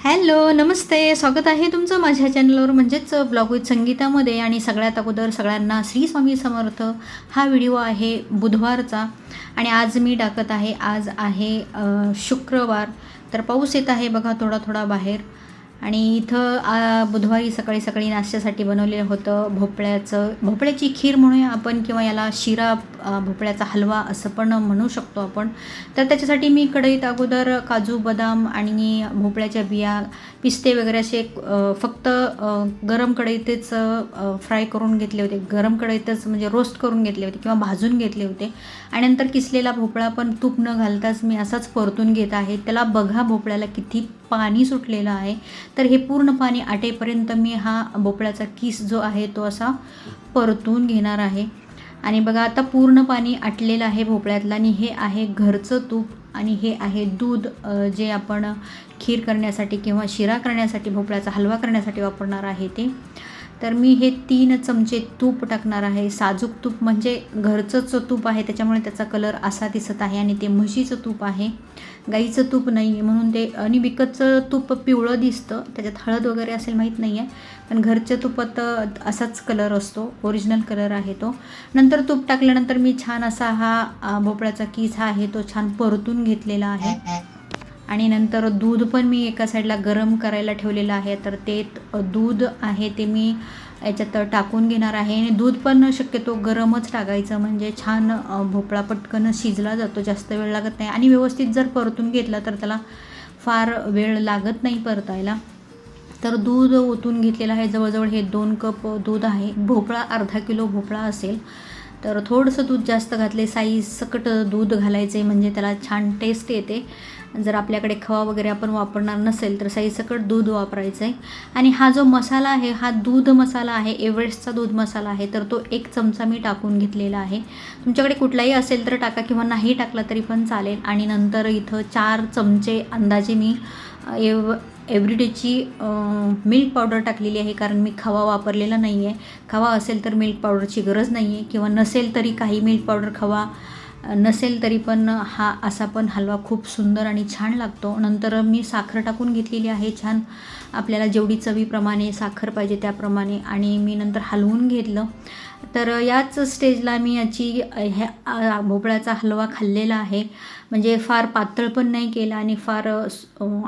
Hello नमस्ते. स्वागत आहे तुमचं माझ्या चॅनलवर म्हणजेच ब्लॉग विथ संगीतामध्ये. आणि सगळ्यात अगोदर सगळ्यांना श्री स्वामी समर्थ हा व्हिडिओ आहे बुधवारचा. आणि आज मी टाकत आहे आज आहे शुक्रवार. तर पाऊस येत आहे बघा थोडा थोडा बाहेर. आणि इथं बुधवारी सकाळी सकाळी नाश्त्यासाठी बनवलेलं होतं भोपळ्याचं भोपळ्याची खीर म्हणूया आपण किंवा याला शिरा भोपळ्याचा हलवा असं पण म्हणू शकतो आपण. तर त्याच्यासाठी मी कढईत अगोदर काजू बदाम आणि भोपळ्याच्या बिया पिस्ते वगैरे असे फक्त गरम कढईतच फ्राय करून घेतले होते. गरम कढईतच म्हणजे रोस्ट करून घेतले होते किंवा भाजून घेतले होते. आणि नंतर किसलेला भोपळा पण तूप न घालताच मी असाच परतून घेत आहे. त्याला बघा भोपळ्याला किती पाणी सुटलेलं आहे. तर हे पूर्ण पाणी आटेपर्यंत मी हा भोपळ्याचा किस जो आहे तो असा परतून घेणार आहे. आणि बघा आता पूर्ण पाणी आटलेलं आहे भोपळ्यातलं आणि हे आहे घरचं तूप आणि हे आहे दूध जे आपण खीर करण्यासाठी किंवा शिरा करण्यासाठी भोपळ्याचा हलवा करण्यासाठी वापरणार आहे ते. तर मी हे तीन चमचे तूप टाकणार आहे. साजूक तूप म्हणजे घरचंच तूप आहे त्याच्यामुळे त्याचा कलर असा दिसत आहे आणि ते म्हशीचं तूप आहे. गाईचं तूप नाही आहे म्हणून ते आणि विकतचं तूप पिवळं दिसतं. त्याच्यात हळद वगैरे असेल माहीत नाही आहे पण घरच्या तुपात असाच कलर असतो ओरिजिनल कलर आहे तो. नंतर तूप टाकल्यानंतर मी छान असा हा भोपळ्याचा किस हा आहे तो छान परतून घेतलेला आहे. आणि नंतर दूध पण मी एका साईडला गरम करायला ठेवलेलं आहे. तर ते दूध आहे ते मी याच्यात टाकून घेणार आहे. आणि दूध पण शक्यतो गरमच टाकायचं. म्हणजे छान भोपळा पटकन शिजला जातो. जास्त वेळ लागत नाही. आणि व्यवस्थित जर परतून घेतला तर त्याला फार वेळ लागत नाही परतायला. तर दूध ओतून घेतलेलं आहे. जवळजवळ हे दोन कप दूध आहे. भोपळा अर्धा किलो भोपळा असेल. तर थोडंसं दूध जास्त घातले. साई सकट दूध घालायचे म्हणजे त्याला छान टेस्ट येते. जर आपल्याकडे खवा वगैरे आपण वापरणार नसेल तर साई दूध वापरायचं आहे आणि हा जो मसाला आहे हा दूध मसाला आहे एव्हरेस्टचा दूध मसाला आहे तर तो एक चमचा मी टाकून घेतलेला आहे. तुमच्याकडे कुठलाही असेल तर टाका किंवा नाही टाकला तरी पण चालेल. आणि नंतर इथं चार चमचे अंदाजे मी एव एव्हरीडेची मिल्क पावडर टाकलेली आहे कारण मी खवा वापरलेला नाही आहे खवा असेल तर मिल्क पावडरची गरज नाही आहे किंवा नसेल तरी काही मिल्क पावडर खवा नसेल तरी पण हा असा पण हलवा खूप सुंदर आणि छान लागतो. नंतर मी साखर टाकून घेतलेली आहे छान. आपल्याला जेवढी चवीप्रमाणे साखर पाहिजे त्याप्रमाणे. आणि मी नंतर हलवून घेतलं. तर याच स्टेजला मी याची ह्या भोपळ्याचा हलवा खाल्लेला आहे. म्हणजे फार पातळ पण नाही केला आणि फार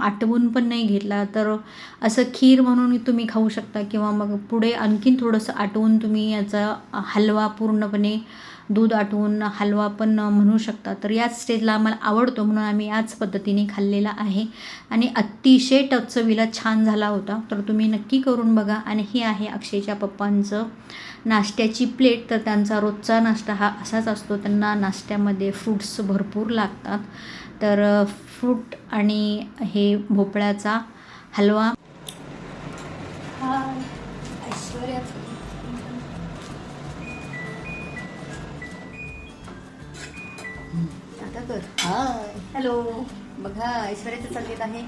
आटवून पण नाही घेतला. तर असं खीर म्हणून तुम्ही खाऊ शकता किंवा मग पुढे आणखीन थोडंसं आटवून तुम्ही याचा हलवा पूर्णपणे दूध आठवून हलवा पण म्हणू शकता. तर याच स्टेजला आम्हाला आवडतो म्हणून आम्ही याच पद्धतीने खाल्लेला आहे. आणि अतिशय टचवीला छान झाला होता. तर तुम्ही नक्की करून बघा. आणि हे आहे अक्षयच्या पप्पांचं नाश्त्याची प्लेट. तर त्यांचा रोजचा नाश्ता हा असाच असतो. त्यांना नाश्त्यामध्ये फ्रूट्स भरपूर लागतात. तर फ्रूट आणि हे भोपळ्याचा हलवा. ऐश्वर्याचा. कर हाय. हॅलो. बघा ऐश्वर्याचं चाललेत आहे.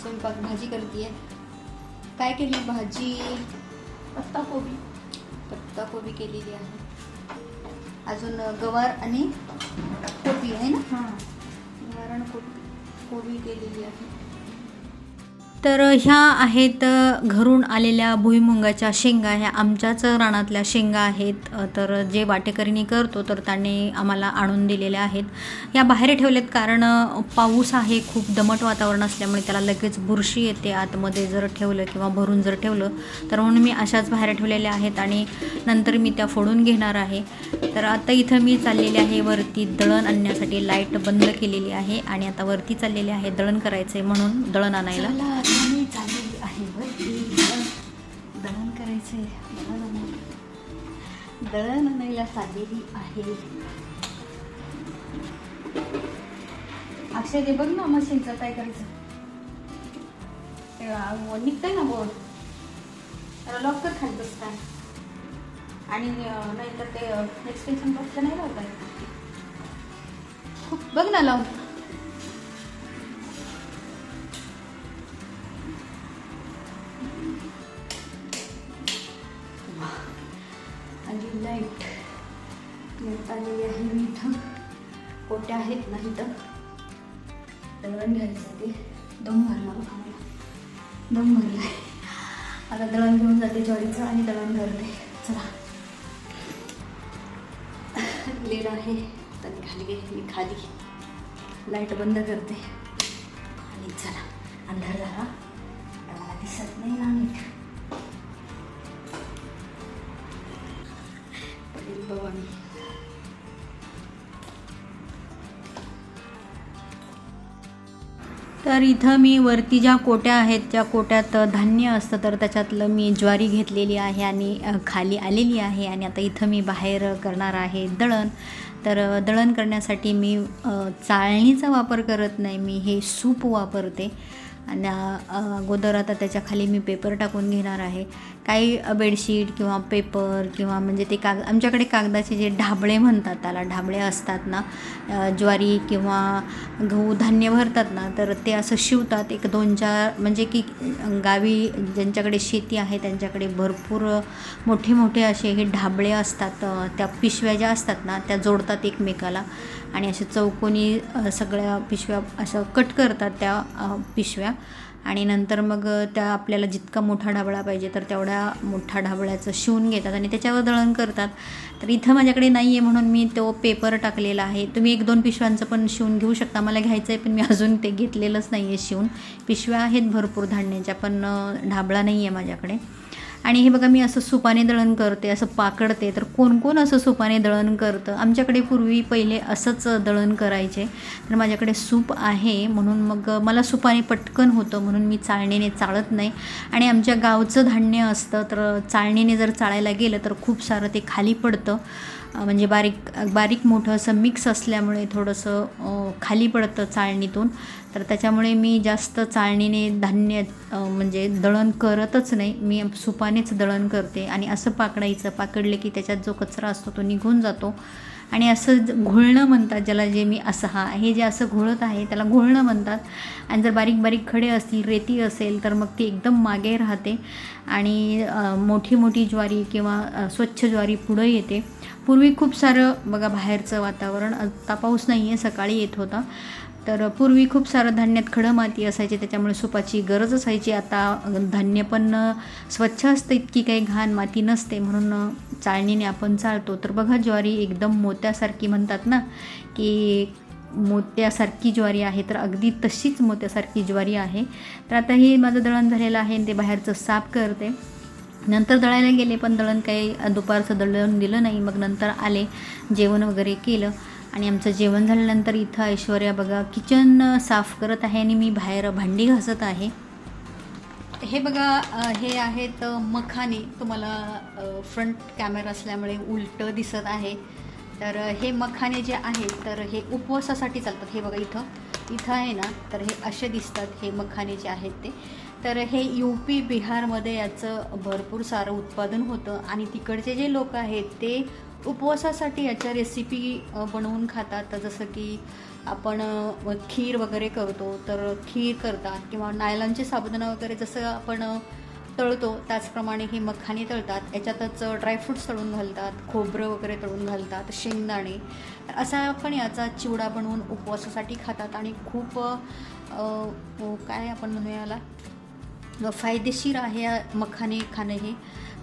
स्वयंपाक भाजी करते काय केली भाजी? पत्ता कोबी पत्ता कोबी केलेली आहे. अजून गवार आणि कोबी आहे ना? गवार आणि कोबी. कोबी केलेली आहे. तर ह्या आहेत घरून आलेल्या भुईमुंगाच्या शेंगा. ह्या आमच्याच रानातल्या शेंगा आहेत. तर जे वाटेकरीनी करतो तर त्याने आम्हाला आणून दिलेल्या आहेत. या बाहेर ठेवल्यात कारण पाऊस आहे खूप दमट वातावरण असल्यामुळे त्याला लगेच बुरशी येते. आतमध्ये जर ठेवलं किंवा भरून जर ठेवलं तर म्हणून मी अशाच बाहेर ठेवलेल्या आहेत आणि नंतर मी त्या फोडून घेणार आहे. तर आता इथं मी चाललेले आहे वरती दळण आणण्यासाठी. लाइट बंद केलेली आहे आणि आता वरती चाललेले आहे दळण करायचं आहे म्हणून दळण आणायला. मी चाललेली आहे वरती दळण दळण करायचं आहे दळण आणायला. दळण आणायला चाललेली आहे. अक्षय ते बघ ना मशीनचं काय करायचं. ते, निघतंय ना बोर्ड त्याला लॉक कर खाली बस काय आणि नाही नाहीतर ते एक्सटेन्शन बॉक्स नाही लावता येत खूप बघ ना लावून. घेत आलेली आहे मी इथं कोट्या आहेत ना इथं दळण घ्यायचं ते दम भरला आम्हाला दम दम आहे आता दळण घेऊन जाते ज्वारीचं आणि दळण करते चला. लेट आहे. तर खाली गे मी खाली. लाइट बंद करते. आणि चला. अंधार झाला. मला दिसत नाही ना नीट पडेल बाबा मी. तर इथं मी वरती ज्या कोट्या आहेत त्या कोट्यात धान्य असतं तर त्याच्यातलं मी ज्वारी घेतलेली आहे आणि खाली आलेली आहे आणि आता इथं मी बाहेर करणार आहे दळण. तर दळण करण्यासाठी मी चाळणीचा वापर करत नाही मी हे सूप वापरते. आणि अगोदर आता त्याच्याखाली मी पेपर टाकून घेणार आहे. काही बेडशीट किंवा पेपर किंवा म्हणजे ते काग आमच्याकडे कागदाचे जे ढाबळे म्हणतात त्याला ढाबळे असतात ना ज्वारी किंवा गहू धान्य भरतात ना तर ते असं शिवतात एक दोन चार म्हणजे की गावी ज्यांच्याकडे शेती आहे त्यांच्याकडे भरपूर मोठे मोठे असे हे ढाबळे असतात त्या पिशव्या ज्या असतात ना त्या जोडतात एकमेकाला आणि असे चौकोनी सगळ्या पिशव्या असं कट करतात त्या पिशव्या. आणि नंतर मग त्या आपल्याला जितका मोठा ढाबळा पाहिजे तर तेवढ्या मोठ्या ढाबळ्याचं शिवून घेतात आणि त्याच्यावर दळण करतात. तर इथं माझ्याकडे नाही आहे म्हणून मी तो पेपर टाकलेला आहे. तुम्ही एक दोन पिशव्यांचं पण शिवून घेऊ शकता. मला घ्यायचं आहे पण मी अजून ते घेतलेलंच नाही आहे शिवून. पिशव्या आहेत भरपूर धान्याच्या पण ढाबळा नाही आहे माझ्याकडे. आणि हे बघा मी असं सुपाने दळण करते असं पाकडते. तर कोण कोण असं सुपाने दळण करतं? आमच्याकडे पूर्वी पहिले असंच दळण करायचे. तर माझ्याकडे सूप आहे म्हणून मग मला सुपाने पटकन होतं म्हणून मी चाळणीने चाळत नाही. आणि आमच्या गावचं धान्य असतं तर चाळणीने जर चाळायला गेलं तर खूप सारं ते खाली पडतं. म्हणजे बारीक बारीक मोठं असं मिक्स असल्यामुळे थोडंसं खाली पडतं चाळणीतून. तर त्याच्यामुळे मी जास्त चाळणीने धान्य म्हणजे दळण करतच नाही. मी सुपानेच दळण करते आणि असं पाकडायचं. पाकडले की त्याच्यात जो कचरा असतो तो निघून जातो. आणि असं घोळणं म्हणतात ज्याला जे मी असं हा हे जे असं घोळत आहे त्याला घोळणं म्हणतात. आणि जर बारीक बारीक खडे असतील रेती असेल तर मग ती एकदम मागे राहते. आणि मोठी मोठी ज्वारी किंवा स्वच्छ ज्वारी पुढं येते. पूर्वी खूप सारं बघा बाहेरचं वातावरण आता पाऊस नाही आहे सकाळी येत होता. तर पूर्वी खूप सारं धान्यात खडं माती असायची त्याच्यामुळे सुपाची गरज असायची. आता धान्य पण स्वच्छ असतं इतकी काही घाण माती नसते. म्हणून चाळणीने आपण चाळतो. तर बघा ज्वारी एकदम मोत्यासारखी म्हणतात ना की मोत्यासारखी ज्वारी आहे. तर अगदी तशीच मोत्यासारखी ज्वारी आहे. तर आता हे माझं दळण झालेलं आहे आणि ते बाहेरचं साफ करते. नंतर दळायला गेले पण दळण काही दुपारचं दळण दिलं नाही. मग नंतर आले जेवण वगैरे केलं. आणि आमचं जेवण झाल्यानंतर इथं ऐश्वर्या बघा किचन साफ करत आहे आणि मी बाहेर भांडी घासत आहे. हे बघा हे आहेत मखाने. तुम्हाला फ्रंट कॅमेरा असल्यामुळे उलटं दिसत आहे. तर हे मखाने जे आहेत तर हे उपवासासाठी चालतात. हे बघा इथं. इथं आहे ना तर हे असे दिसतात हे मखाने जे आहेत ते. तर हे यू पी बिहारमध्ये याचं भरपूर सारं उत्पादन होतं आणि तिकडचे जे लोक आहेत ते उपवासासाठी याच्या रेसिपी बनवून खातात. तर जसं की आपण खीर वगैरे करतो तर खीर करतात किंवा नायलॉनचे साबुदाणा वगैरे जसं आपण तळतो त्याचप्रमाणे हे मखाने तळतात. याच्यातच ड्रायफ्रूट्स तळून घालतात खोबरं वगैरे तळून घालतात शेंगदाणे. तर असा आपण याचा चिवडा बनवून उपवासासाठी खातात आणि खूप काय आपण म्हणूया याला? फायदेशीर आहे मखाने खाणं हे.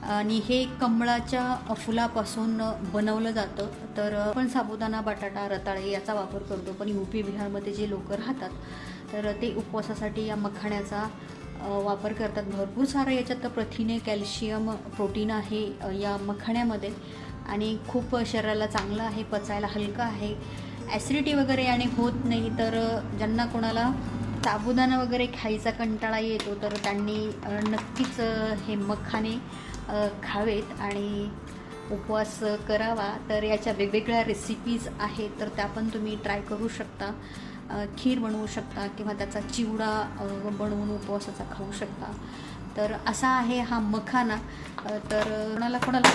आणि हे कमळाच्या फुलापासून बनवलं जातं. तर आपण साबुदाणा बटाटा रताळे याचा वापर करतो. पण यू पी बिहारमध्ये जे लोक राहतात तर ते उपवासासाठी या मखाण्याचा वापर करतात. भरपूर सारं याच्यात प्रथिने कॅल्शियम प्रोटीन आहे या मखाण्यामध्ये. आणि खूप शरीराला चांगलं आहे पचायला हलकं आहे. ॲसिडिटी वगैरे याने होत नाही तर ज्यांना कोणाला साबुदाणा वगैरे खायचा कंटाळा येतो तर त्यांनी नक्कीच हे मखाने खावेत आणि उपवास करावा. तर याच्या वेगवेगळ्या रेसिपीज आहेत तर त्या पण तुम्ही ट्राय करू शकता. खीर बनवू शकता किंवा त्याचा चिवडा बनवून उपवासाचा खाऊ शकता. तर असा आहे हा मखाना. तर कोणाला कोणाला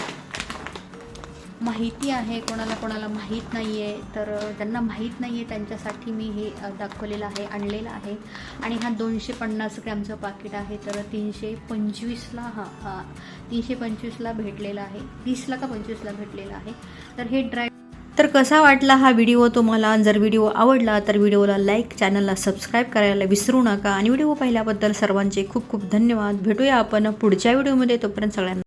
माहिती आहे कोणाला कोणाला माहीत नाही आहे तर त्यांना माहीत नाही आहे त्यांच्यासाठी मी हे दाखवलेलं आहे आणलेलं आहे. आणि हा दोनशे पन्नास ग्रॅमचं पाकिट आहे तर तीनशे पंचवीसला हा तीनशे पंचवीसला भेटलेला आहे. तीसला का पंचवीसला भेटलेला आहे? तर हे ड्राय तर कसा वाटला हा व्हिडिओ तुम्हाला? जर व्हिडिओ आवडला तर व्हिडिओला लाईक चॅनलला सबस्क्राईब करायला विसरू नका. आणि व्हिडिओ पाहिल्याबद्दल सर्वांचे खूप खूप धन्यवाद. भेटूया आपण पुढच्या व्हिडिओमध्ये. तोपर्यंत सगळ्यांना